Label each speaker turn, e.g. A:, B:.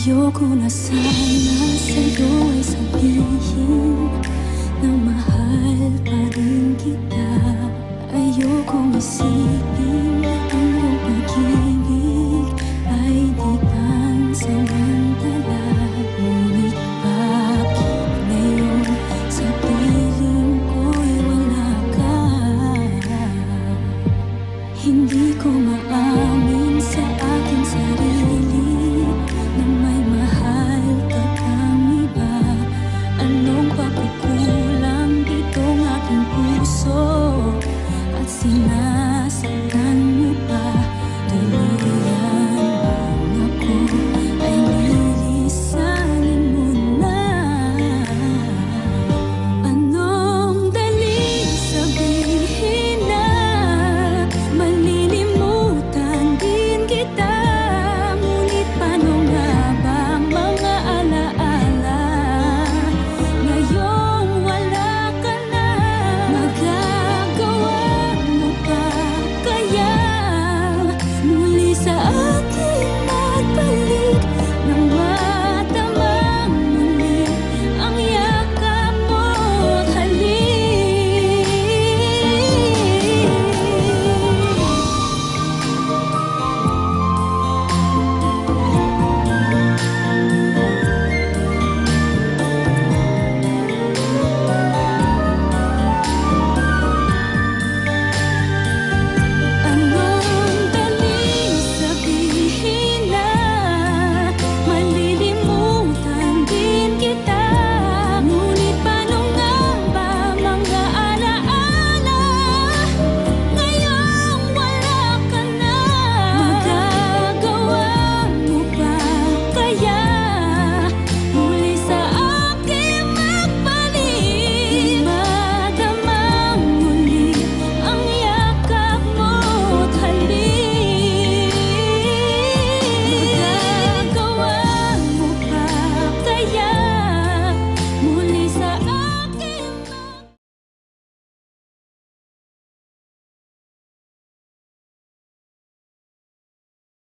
A: Ayoko na sana sa'yo ay sabihin Na mahal pa rin kita. Ayokong isipin ang iyong pag-ibig Ay di pansamantala Ngunit bakit ngayon sa piling ko'y wala ka? Hindi ko maamin fucking